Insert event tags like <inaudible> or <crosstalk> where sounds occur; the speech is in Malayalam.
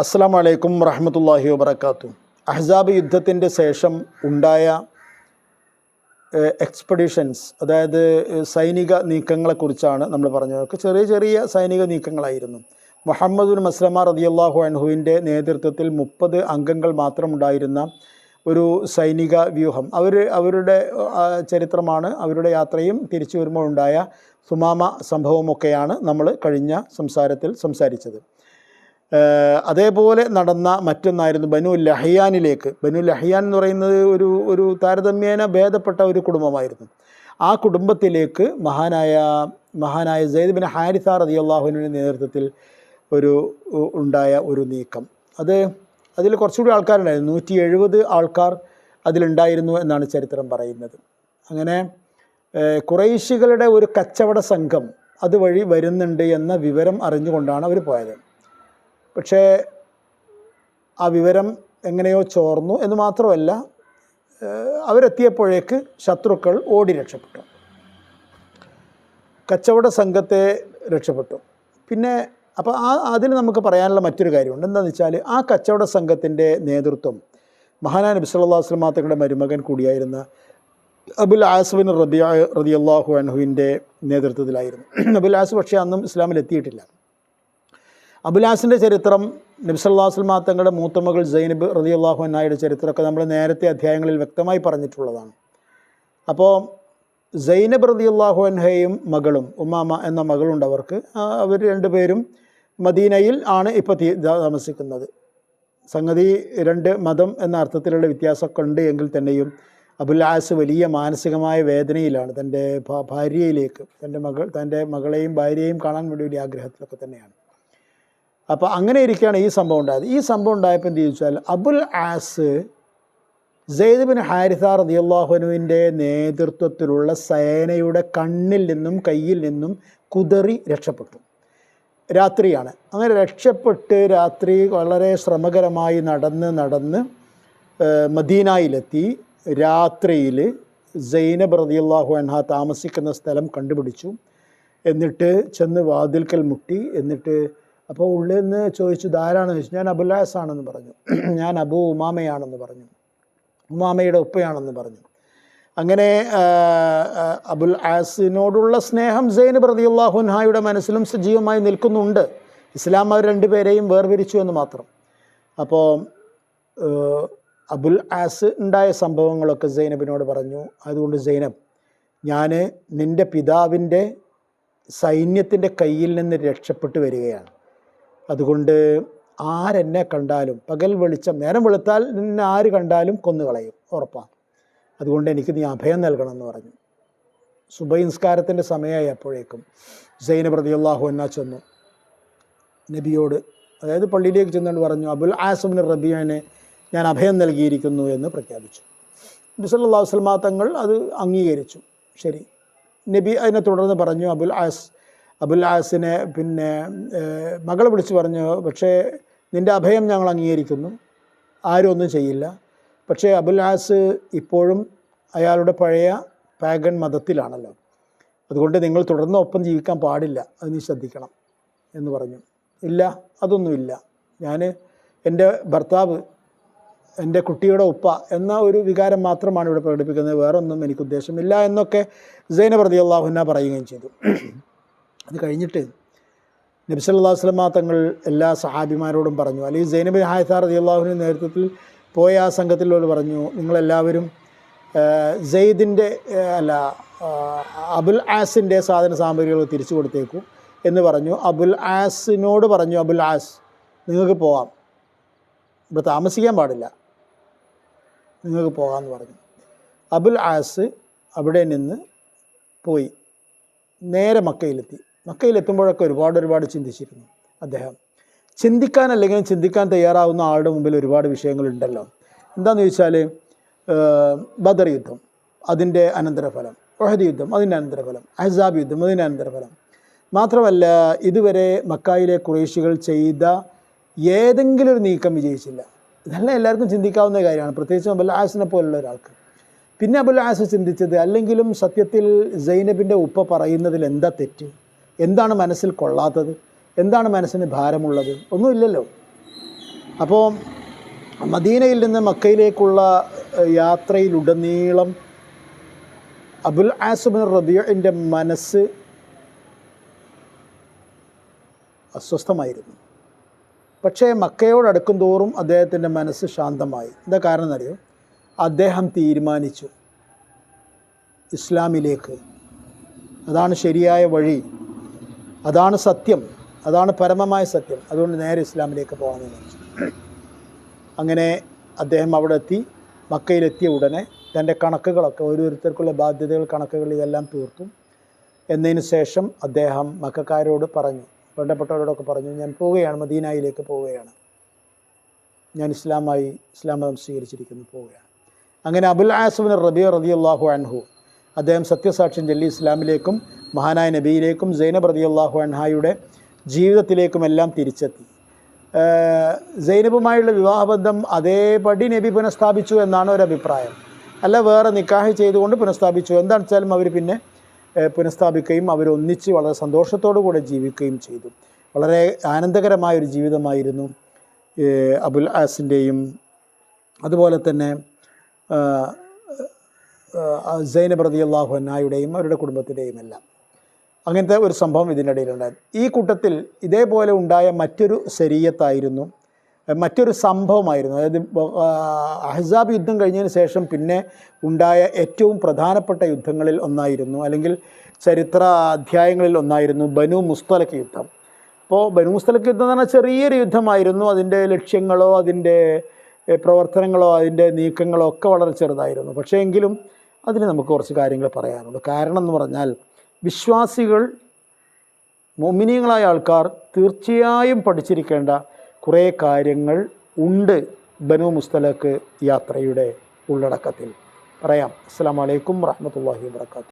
അസ്സാം വലൈക്കും വറഹമത്തല്ലാഹി വബർക്കാത്തു അഹ്സാബ് യുദ്ധത്തിന്റെ ശേഷം ഉണ്ടായ എക്സ്പെഡിഷൻസ് അതായത് സൈനിക നീക്കങ്ങളെക്കുറിച്ചാണ് നമ്മൾ പറഞ്ഞത്. ചെറിയ ചെറിയ സൈനിക നീക്കങ്ങളായിരുന്നു. മുഹമ്മദുൽ മസ്ലമ റതിയല്ലാഹു അൻഹുവിന്റെ നേതൃത്വത്തിൽ മുപ്പത് അംഗങ്ങൾ മാത്രമുണ്ടായിരുന്ന ഒരു സൈനിക വ്യൂഹം. അവർ അവരുടെ ചരിത്രമാണ് അവരുടെ യാത്രയും തിരിച്ചു വരുമ്പോൾ ഉണ്ടായ സുമാമ സംഭവമൊക്കെയാണ് നമ്മൾ കഴിഞ്ഞ സംസാരത്തിൽ സംസാരിച്ചത്. അതേപോലെ നടന്ന മറ്റൊന്നായിരുന്നു ബനു ലഹിയാനിലേക്ക്. ബനു ലഹിയാൻ എന്ന് പറയുന്നത് ഒരു ഒരു താരതമ്യേന ഭേദപ്പെട്ട ഒരു കുടുംബമായിരുന്നു. ആ കുടുംബത്തിലേക്ക് മഹാനായ മഹാനായ സെയ്ദ് ബിൻ ഹാരിസ റതി അള്ളാഹുവിന്റെ നേതൃത്വത്തിൽ ഒരു ഉണ്ടായ ഒരു നീക്കം. അത് അതിൽ കുറച്ചുകൂടി ആൾക്കാരുണ്ടായിരുന്നു. നൂറ്റി എഴുപത് ആൾക്കാർ അതിലുണ്ടായിരുന്നു എന്നാണ് ചരിത്രം പറയുന്നത്. അങ്ങനെ കുറേശികളുടെ ഒരു കച്ചവട സംഘം അതുവഴി വരുന്നുണ്ട് എന്ന വിവരം അറിഞ്ഞുകൊണ്ടാണ് അവർ പോയത്. പക്ഷേ ആ വിവരം എങ്ങനെയോ ചോർന്നു എന്ന് മാത്രമല്ല അവരെത്തിയപ്പോഴേക്ക് ശത്രുക്കൾ ഓടി രക്ഷപ്പെട്ടു. കച്ചവട സംഘത്തെ രക്ഷപ്പെട്ടു. പിന്നെ അപ്പോൾ ആ അതിൽ നമുക്ക് പറയാനുള്ള മറ്റൊരു കാര്യമുണ്ട്. എന്താണെന്ന് വെച്ചാൽ ആ കച്ചവട സംഘത്തിന്റെ നേതൃത്വം മഹാനാ നബി സല്ലല്ലാഹു അലൈഹി വസല്ലം തങ്ങളുടെ മരുമകൻ കൂടിയായിരുന്ന അബുൽ ആസുബിൻ റബിയ റബിയല്ലാഹു അൻഹുവിന്റെ നേതൃത്വത്തിലായിരുന്നു. <clears throat> അബുൽ ആസ് പക്ഷേ അന്നും ഇസ്ലാമിൽ എത്തിയിട്ടില്ല അബുലാസിന്റെ ചരിത്രം നബ്സല്ലാസ്ലമാ തങ്ങളുടെ മൂത്തമകൾ സൈനബ് റതി അള്ളാഹു അന്നായുടെ ചരിത്രമൊക്കെ നമ്മൾ നേരത്തെ അധ്യായങ്ങളിൽ വ്യക്തമായി പറഞ്ഞിട്ടുള്ളതാണ്. അപ്പോൾ സൈനബ് റതി അള്ളാഹു അൻഹയും മകളും ഉമ്മാമ എന്ന മകളുണ്ട് അവർക്ക്. അവർ രണ്ടുപേരും മദീനയിൽ ആണ് ഇപ്പോൾ താമസിക്കുന്നത്. സംഗതി രണ്ട് മതം എന്ന അർത്ഥത്തിലുള്ള വ്യത്യാസമൊക്കെ ഉണ്ട് എങ്കിൽ തന്നെയും അബുൽ ആസ് വലിയ മാനസികമായ വേദനയിലാണ് തന്റെ ഭാര്യയിലേക്ക് തന്റെ മകൾ തന്റെ മകളെയും ഭാര്യയെയും കാണാൻ വേണ്ടി വലിയ ആഗ്രഹത്തിലൊക്കെ തന്നെയാണ്. അപ്പോൾ അങ്ങനെ ഇരിക്കുകയാണ് ഈ സംഭവം ഉണ്ടായത്. ഈ സംഭവം ഉണ്ടായപ്പോൾ എന്ത് ചോദിച്ചാൽ അബുൽ ആസ് സെയ്ദ് ബിൻ ഹാരിസ റതിയല്ലാഹുനുവിന്റെ നേതൃത്വത്തിലുള്ള സേനയുടെ കണ്ണിൽ നിന്നും കയ്യിൽ നിന്നും കുതറി രക്ഷപ്പെട്ടു. രാത്രിയാണ്. അങ്ങനെ രക്ഷപ്പെട്ട് രാത്രി വളരെ ശ്രമകരമായി നടന്ന് നടന്ന് മദീനയിലെത്തി. രാത്രിയിൽ സൈനബ് റതിയല്ലാഹു അൻഹ താമസിക്കുന്ന സ്ഥലം കണ്ടുപിടിച്ചു. എന്നിട്ട് ചെന്ന് വാതിൽക്കൽ മുട്ടി. എന്നിട്ട് അപ്പോൾ ഉള്ളിൽ നിന്ന് ചോദിച്ചു ധാരാണെന്ന് ചോദിച്ചു? ഞാൻ അബുല്ലാസ് ആണെന്ന് പറഞ്ഞു. <clears throat> ഞാൻ അബു ഉമാമയാണെന്ന് പറഞ്ഞു. ഉമാമയുടെ ഉപ്പയാണെന്ന് പറഞ്ഞു. അങ്ങനെ അബുൽ ആസിനോടുള്ള സ്നേഹം സൈനബ് റതിയുള്ളാഹുൻഹായുടെ മനസ്സിലും സജീവമായി നിൽക്കുന്നുണ്ട്. ഇസ്ലാം അവർ രണ്ടുപേരെയും വേർപിരിച്ചു എന്ന് മാത്രം. അപ്പോൾ അബുൽ ആസ് ഉണ്ടായ സംഭവങ്ങളൊക്കെ സൈനബിനോട് പറഞ്ഞു. അതുകൊണ്ട് സൈനബ് ഞാൻ നിന്റെ പിതാവിന്റെ സൈന്യത്തിന്റെ കയ്യിൽ നിന്ന് രക്ഷപ്പെട്ടു വരികയാണ്. അതുകൊണ്ട് ആരെന്നെ കണ്ടാലും പകൽ വെളിച്ചം നേരം വെളുത്താൽ നിന്നെ ആര് കണ്ടാലും കൊന്നുകളയും ഉറപ്പാണ് അതുകൊണ്ട് എനിക്ക് നീ അഭയം നൽകണം എന്ന് പറഞ്ഞു. സുബൈൻസ്കാരത്തിന്റെ സമയമായി അപ്പോഴേക്കും സൈനബ് റളിയല്ലാഹു എന്നാ ചെന്നു. നബിയോട് അതായത് പള്ളിയിലേക്ക് ചെന്നുകൊണ്ട് പറഞ്ഞു അബുൽ ആസമിന് റബിയാനെ ഞാൻ അഭയം നൽകിയിരിക്കുന്നു എന്ന് പ്രഖ്യാപിച്ചു. നബി അലൈഹി തങ്ങൾ അത് അംഗീകരിച്ചു. ശരി. നബി അതിനെ തുടർന്ന് പറഞ്ഞു അബുൽ ആസ് അബുൽ ആസിനെ പിന്നെ മകളെ വിളിച്ച് പറഞ്ഞു പക്ഷേ നിന്റെ അഭയം ഞങ്ങൾ അംഗീകരിക്കുന്നു. ആരും ഒന്നും ചെയ്യില്ല. പക്ഷേ അബുൽ ആസ് ഇപ്പോഴും അയാളുടെ പഴയ പാഗൻ മതത്തിലാണല്ലോ. അതുകൊണ്ട് നിങ്ങൾ തുടർന്ന് ഒപ്പം ജീവിക്കാൻ പാടില്ല. അത് നീ ശ്രദ്ധിക്കണം. എന്ന് പറഞ്ഞു. ഇല്ല അതൊന്നുമില്ല. ഞാൻ എന്റെ ഭർത്താവ് എന്റെ കുട്ടിയുടെ ഉപ്പ എന്ന ഒരു വികാരം മാത്രമാണ് ഇവിടെ പ്രകടിപ്പിക്കുന്നത്. വേറൊന്നും എനിക്ക് ഉദ്ദേശമില്ല എന്നൊക്കെ സൈന പ്രതി അള്ളാഹുന പറയുകയും ചെയ്തു. അത് കഴിഞ്ഞിട്ട് നബി സല്ലല്ലാഹു അലൈഹി തങ്ങൾ എല്ലാ സഹാബിമാരോടും പറഞ്ഞു. അല്ലെങ്കിൽ സൈനബ് ഹായ്സാർ അതി അള്ളാഹുവിന്റെ നേതൃത്വത്തിൽ പോയ ആ സംഘത്തിലോട് പറഞ്ഞു നിങ്ങളെല്ലാവരും സെയ്ദിന്റെ അല്ല അബുൽ ആസിന്റെ സാധന സാമഗ്രികൾ തിരിച്ചു കൊടുത്തേക്കും എന്ന് പറഞ്ഞു. അബുൽ ആസിനോട് പറഞ്ഞു അബുൽ ആസ് നിങ്ങൾക്ക് പോകാം ഇവിടെ താമസിക്കാൻ പാടില്ല. നിങ്ങൾക്ക് പോകാമെന്ന് പറഞ്ഞു. അബുൽ ആസ് അവിടെ നിന്ന് പോയി നേരെ മക്കയിലെത്തി. മക്കയിലെത്തുമ്പോഴൊക്കെ ഒരുപാട് ഒരുപാട് ചിന്തിച്ചിരുന്നു അദ്ദേഹം. ചിന്തിക്കാൻ അല്ലെങ്കിൽ ചിന്തിക്കാൻ തയ്യാറാവുന്ന ആളുടെ മുമ്പിൽ ഒരുപാട് വിഷയങ്ങളുണ്ടല്ലോ. എന്താണെന്ന് ചോദിച്ചാൽ ബദർ യുദ്ധം അതിന്റെ അനന്തരഫലം ഒഹദ് യുദ്ധം അതിന്റെ അനന്തരഫലം അഹസാബ് യുദ്ധം അതിന്റെ അനന്തരഫലം. മാത്രമല്ല ഇതുവരെ മക്കായിലെ കുറേശികൾ ചെയ്ത ഏതെങ്കിലും ഒരു നീക്കം വിജയിച്ചില്ല. ഇതെല്ലാം എല്ലാവർക്കും ചിന്തിക്കാവുന്ന കാര്യമാണ്. പ്രത്യേകിച്ച് അബുൽ ആസിനെ പോലുള്ള ഒരാൾക്ക്. പിന്നെ അബുൽ ആസ് ചിന്തിച്ചത് അല്ലെങ്കിലും സത്യത്തിൽ സൈനബിന്റെ ഉപ്പ പറയുന്നതിൽ എന്താ തെറ്റ്? എന്താണ് മനസ്സിൽ കൊള്ളാത്തത്? എന്താണ് മനസ്സിന് ഭാരമുള്ളത്? ഒന്നുമില്ലല്ലോ. അപ്പോൾ മദീനയിൽ നിന്ന് മക്കയിലേക്കുള്ള യാത്രയിലുടനീളം അബുൽ ആസുബിൻ റബിയുടെ മനസ്സ് അസ്വസ്ഥമായിരുന്നു. പക്ഷേ മക്കയോടടുക്കും തോറും അദ്ദേഹത്തിന്റെ മനസ്സ് ശാന്തമായി. എന്താ കാരണം എന്നറിയോ അദ്ദേഹം തീരുമാനിച്ചു ഇസ്ലാമിലേക്ക്. അതാണ് ശരിയായ വഴി. അതാണ് സത്യം. അതാണ് പരമമായ സത്യം. അതുകൊണ്ട് നേരെ ഇസ്ലാമിലേക്ക് പറഞ്ഞു അങ്ങനെ അദ്ദേഹം അവിടെ എത്തി. മക്കയിലെത്തിയ ഉടനെ തന്റെ കണക്കുകളൊക്കെ ഓരോരുത്തർക്കുള്ള ബാധ്യതകൾ കണക്കുകൾ ഇതെല്ലാം തീർത്തു. എന്നതിന് ശേഷം അദ്ദേഹം മക്കാരോട് പറഞ്ഞു വേണ്ടപ്പെട്ടവരോടൊക്കെ പറഞ്ഞു ഞാൻ പോവുകയാണ് മദീനായിലേക്ക് പോവുകയാണ്. ഞാൻ ഇസ്ലാമായി ഇസ്ലാം മതം സ്വീകരിച്ചിരിക്കുന്നു പോവുകയാണ്. അങ്ങനെ അബുൽ ആസുബിൻ റബിയ റതി അള്ളാഹു അൻഹു അദ്ദേഹം സത്യസാക്ഷ്യം ചൊല്ലി ഇസ്ലാമിലേക്കും മഹാനായ നബിയിലേക്കും സൈനബ് റതി അള്ളാഹു അൻഹായുടെ ജീവിതത്തിലേക്കുമെല്ലാം തിരിച്ചെത്തി. സൈനബുമായുള്ള വിവാഹബന്ധം അതേപടി നബി പുനഃസ്ഥാപിച്ചു എന്നാണ് ഒരു അഭിപ്രായം അല്ല വേറെ നിക്കാഹ് ചെയ്തുകൊണ്ട് പുനഃസ്ഥാപിച്ചു. എന്താണെന്ന് വെച്ചാലും അവർ പിന്നെ പുനഃസ്ഥാപിക്കുകയും അവരൊന്നിച്ച് വളരെ സന്തോഷത്തോടു കൂടെ ജീവിക്കുകയും ചെയ്തു. വളരെ ആനന്ദകരമായ ഒരു ജീവിതമായിരുന്നു അബുൽ ആസിന്റെയും അതുപോലെ തന്നെ സൈനബ് റതി അള്ളാഹു അന്നായുടെയും അവരുടെ കുടുംബത്തിന്റെയും എല്ലാം അങ്ങനത്തെ ഒരു സംഭവം ഇതിനിടയിലുണ്ടായിരുന്നു ഈ കൂട്ടത്തിൽ ഇതേപോലെ ഉണ്ടായ മറ്റൊരു ശരീരത്തായിരുന്നു മറ്റൊരു സംഭവമായിരുന്നു. അതായത് അഹ്സാബ് യുദ്ധം കഴിഞ്ഞതിന് ശേഷം പിന്നെ ഉണ്ടായ ഏറ്റവും പ്രധാനപ്പെട്ട യുദ്ധങ്ങളിൽ ഒന്നായിരുന്നു അല്ലെങ്കിൽ ചരിത്ര അധ്യായങ്ങളിൽ ഒന്നായിരുന്നു ബനു മുസ്തലക്ക് യുദ്ധം. അപ്പോൾ ബനു മുസ്തലക്ക് യുദ്ധം എന്ന് പറഞ്ഞാൽ ചെറിയൊരു യുദ്ധമായിരുന്നു. അതിന്റെ ലക്ഷ്യങ്ങളോ അതിന്റെ പ്രവർത്തനങ്ങളോ അതിന്റെ നീക്കങ്ങളോ ഒക്കെ വളരെ ചെറുതായിരുന്നു. പക്ഷേ എങ്കിലും അതിന് നമുക്ക് കുറച്ച് കാര്യങ്ങൾ പറയാനുണ്ട്. കാരണം എന്ന് പറഞ്ഞാൽ വിശ്വാസികൾ മോമിനിയങ്ങളായ ആൾക്കാർ തീർച്ചയായും പഠിച്ചിരിക്കേണ്ട കുറേ കാര്യങ്ങൾ ഉണ്ട് ബനു മുസ്തലക്ക് യാത്രയുടെ ഉള്ളടക്കത്തിൽ. പറയാം. അസ്സാം വലൈക്കും വാഹമത്തല്ലാഹി വാത്തു